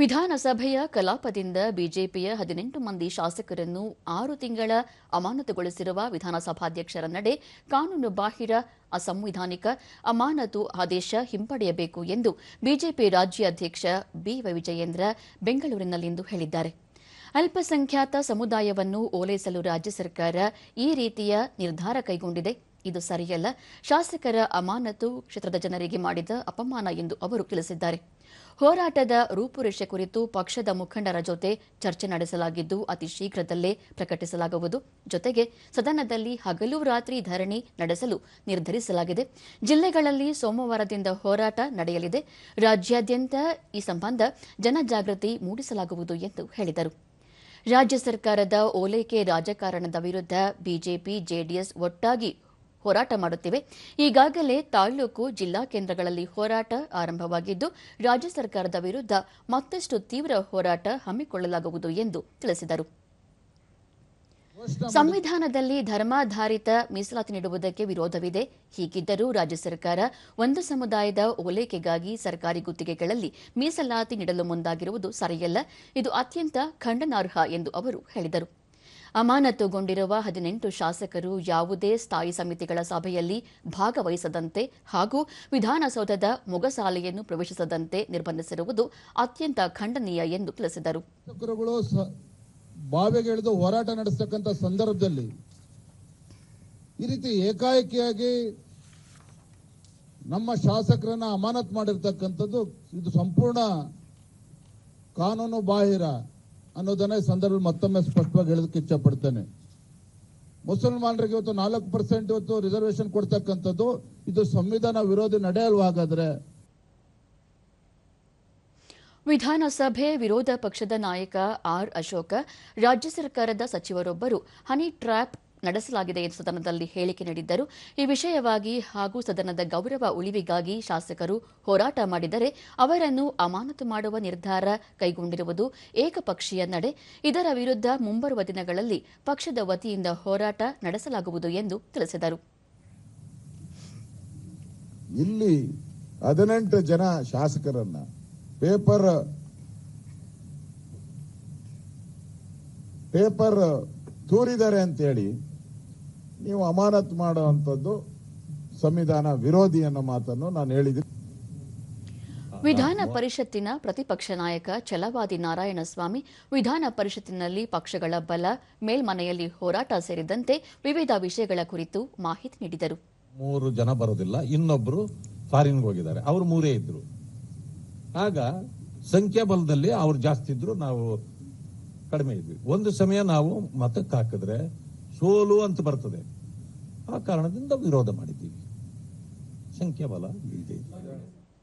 ವಿಧಾನಸಭೆಯ ಕಲಾಪದಿಂದ ಬಿಜೆಪಿಯ ಹದಿನೆಂಟು ಮಂದಿ ಶಾಸಕರನ್ನು ಆರು ತಿಂಗಳ ಅಮಾನತುಗೊಳಿಸಿರುವ ವಿಧಾನಸಭಾಧ್ಯಕ್ಷರ ನಡೆ ಕಾನೂನು ಬಾಹಿರ, ಅಸಂವಿಧಾನಿಕ, ಅಮಾನತು ಆದೇಶ ಹಿಂಪಡೆಯಬೇಕು ಎಂದು ಬಿಜೆಪಿ ರಾಜ್ಯಾಧ್ಯಕ್ಷ ಬಿವೈ ವಿಜಯೇಂದ್ರ ಬೆಂಗಳೂರಿನಲ್ಲಿಂದು ಹೇಳಿದ್ದಾರೆ. ಅಲ್ಪಸಂಖ್ಯಾತ ಸಮುದಾಯವನ್ನು ಓಲೈಸಲು ರಾಜ್ಯ ಸರ್ಕಾರ ಈ ರೀತಿಯ ನಿರ್ಧಾರ ಕೈಗೊಂಡಿದೆ. ಇದು ಸರಿಯಲ್ಲ. ಶಾಸಕರ ಅಮಾನತು ಕ್ಷೇತ್ರದ ಜನರಿಗೆ ಮಾಡಿದ ಅಪಮಾನ ಎಂದು ಅವರು ತಿಳಿಸಿದ್ದಾರೆ. ಹೋರಾಟದ ರೂಪುರೇಷೆ ಕುರಿತು ಪಕ್ಷದ ಮುಖಂಡರ ಜೊತೆ ಚರ್ಚೆ ನಡೆಸಲಾಗಿದ್ದು, ಅತಿ ಶೀಘ್ರದಲ್ಲೇ ಪ್ರಕಟಿಸಲಾಗುವುದು. ಜೊತೆಗೆ ಸದನದಲ್ಲಿ ಹಗಲು ರಾತ್ರಿ ಧರಣಿ ನಡೆಸಲು ನಿರ್ಧರಿಸಲಾಗಿದೆ. ಜಿಲ್ಲೆಗಳಲ್ಲಿ ಸೋಮವಾರದಿಂದ ಹೋರಾಟ ನಡೆಯಲಿದೆ. ರಾಜ್ಯಾದ್ಯಂತ ಈ ಸಂಬಂಧ ಜನಜಾಗೃತಿ ಮೂಡಿಸಲಾಗುವುದು ಎಂದು ಹೇಳಿದರು. ರಾಜ್ಯ ಸರ್ಕಾರದ ಓಲೈಕೆ ರಾಜಕಾರಣದ ವಿರುದ್ಧ ಬಿಜೆಪಿ, ಜೆಡಿಎಸ್ ಒಟ್ಟಾಗಿ ಹೋರಾಟ ಮಾಡುತ್ತಿವೆ. ಈಗಾಗಲೇ ತಾಲೂಕು ಜಿಲ್ಲಾ ಕೇಂದ್ರಗಳಲ್ಲಿ ಹೋರಾಟ ಆರಂಭವಾಗಿದ್ದು, ರಾಜ್ಯ ಸರ್ಕಾರದ ವಿರುದ್ಧ ಮತ್ತಷ್ಟು ತೀವ್ರ ಹೋರಾಟ ಹಮ್ಮಿಕೊಳ್ಳಲಾಗುವುದು ಎಂದು ತಿಳಿಸಿದರು. ಸಂವಿಧಾನದಲ್ಲಿ ಧರ್ಮಾಧಾರಿತ ಮೀಸಲಾತಿ ನೀಡುವುದಕ್ಕೆ ವಿರೋಧವಿದೆ. ಹೀಗಿದ್ದರೂ ರಾಜ್ಯ ಸರ್ಕಾರ ಒಂದು ಸಮುದಾಯದ ಓಲೈಕೆಗಾಗಿ ಸರ್ಕಾರಿ ಗುತ್ತಿಗೆಗಳಲ್ಲಿ ಮೀಸಲಾತಿ ನೀಡಲು ಮುಂದಾಗಿರುವುದು ಸರಿಯಲ್ಲ. ಇದು ಅತ್ಯಂತ ಖಂಡನಾರ್ಹ ಎಂದು ಅವರು ಹೇಳಿದರು. ಅಮಾನತುಗೊಂಡಿರುವ ಹದಿನೆಂಟು ಶಾಸಕರು ಯಾವುದೇ ಸ್ಥಾಯಿ ಸಮಿತಿಗಳ ಸಭೆಯಲ್ಲಿ ಭಾಗವಹಿಸದಂತೆ ಹಾಗೂ ವಿಧಾನಸೌಧದ ಮೊಗಸಾಲೆಯನ್ನು ಪ್ರವೇಶಿಸದಂತೆ ನಿರ್ಬಂಧಿಸಿರುವುದು ಅತ್ಯಂತ ಖಂಡನೀಯ ಎಂದು ತಿಳಿಸಿದರು. ಶಾಸಕರುಗಳು ಸ- ಬಾವಿಗೆ ಹೋರಾಟ ನಡೆಸತಕ್ಕಂಥ ಸಂದರ್ಭದಲ್ಲಿ ಈ ರೀತಿ ಏಕಾಏಕಿಯಾಗಿ ನಮ್ಮ ಶಾಸಕರನ್ನ ಅಮಾನತ್ ಮಾಡಿರ್ತಕ್ಕಂಥದ್ದು ಇದು ಸಂಪೂರ್ಣ ಕಾನೂನು ಬಾಹಿರ. ಅನ್ನೋದನ್ನ ಈ ಸಂದರ್ಭದಲ್ಲಿ ಮತ್ತೊಮ್ಮೆ ಸ್ಪಷ್ಟವಾಗಿ ಹೇಳೋದಕ್ಕೆ ಇಚ್ಛಪಡ್ತೇನೆ. ಮುಸಲ್ಮಾನರಿಗೆ ಇವತ್ತು ನಾಲ್ಕು ಪರ್ಸೆಂಟ್ ಇವತ್ತು ರಿಸರ್ವೇಶನ್ ಕೊಡ್ತಕ್ಕಂಥದ್ದು, ಇದು ಸಂವಿಧಾನ ವಿರೋಧಿ ನಡೆಯಲ್ವಾ ಹಾಗಾದ್ರೆ? ವಿಧಾನಸಭೆ ವಿರೋಧ ಪಕ್ಷದ ನಾಯಕ ಆರ್ ಅಶೋಕ, ರಾಜ್ಯ ಸರ್ಕಾರದ ಸಚಿವರೊಬ್ಬರು ಹನಿ ಟ್ರ್ಯಾಪ್ ನಡೆಸಲಾಗಿದೆ ಎಂದು ಸದನದಲ್ಲಿ ಹೇಳಿಕೆ ನೀಡಿದ್ದರು. ಈ ವಿಷಯವಾಗಿ ಹಾಗೂ ಸದನದ ಗೌರವ ಉಳಿವಿಗಾಗಿ ಶಾಸಕರು ಹೋರಾಟ ಮಾಡಿದರೆ ಅವರನ್ನು ಅಮಾನತು ಮಾಡುವ ನಿರ್ಧಾರ ಕೈಗೊಂಡಿರುವುದು ಏಕಪಕ್ಷೀಯ ನಡೆ. ಇದರ ವಿರುದ್ಧ ಮುಂಬರುವ ದಿನಗಳಲ್ಲಿ ಪಕ್ಷದ ವತಿಯಿಂದ ಹೋರಾಟ ನಡೆಸಲಾಗುವುದು ಎಂದು ತಿಳಿಸಿದರು. ಇಲ್ಲಿ ಹದಿನೆಂಟು ಜನ ಶಾಸಕರನ್ನ ಪೇಪರ್ ಪೇಪರ್ ತೂರಿದ್ದಾರೆ ಅಂತೇಳಿ ನೀವು ಅಮಾನತ್ ಮಾಡುವಂಥದ್ದು ಸಂವಿಧಾನ ವಿರೋಧಿ ಅನ್ನೋ ಮಾತನ್ನು ನಾನು ಹೇಳಿದ್ದೀನಿ. ವಿಧಾನ ಪರಿಷತ್ತಿನ ಪ್ರತಿಪಕ್ಷ ನಾಯಕ ಛಲವಾದಿ ನಾರಾಯಣಸ್ವಾಮಿ ವಿಧಾನ ಪರಿಷತ್ತಿನಲ್ಲಿ ಪಕ್ಷಗಳ ಬಲ ಮೇಲ್ಮನೆಯಲ್ಲಿ ಹೋರಾಟ ಸೇರಿದಂತೆ ವಿವಿಧ ವಿಷಯಗಳ ಕುರಿತು ಮಾಹಿತಿ ನೀಡಿದರು. ಮೂರು ಜನ ಬರೋದಿಲ್ಲ ಇನ್ನೊಬ್ರು ಫಾರಿನ್ಗೆ ಹೋಗಿದ್ದಾರೆ. ಅವರು ಮೂರೇ ಇದ್ರು. ಆಗ ಸಂಖ್ಯಾಬಲದಲ್ಲಿ ಅವ್ರು ಜಾಸ್ತಿ ಇದ್ರು ನಾವು ಕಡಿಮೆ ಇದ್ವಿ. ಒಂದು ಸಮಯ ನಾವು ಮತಕ್ಕೆ ಹಾಕಿದ್ರೆ ಸೋಲು ಅಂತ ಬರ್ತದೆ. ಆ ಕಾರಣದಿಂದ ವಿರೋಧ ಮಾಡಿದ್ದೀವಿ. ಸಂಖ್ಯಾಬಲ ಇಲ್ಲದೆ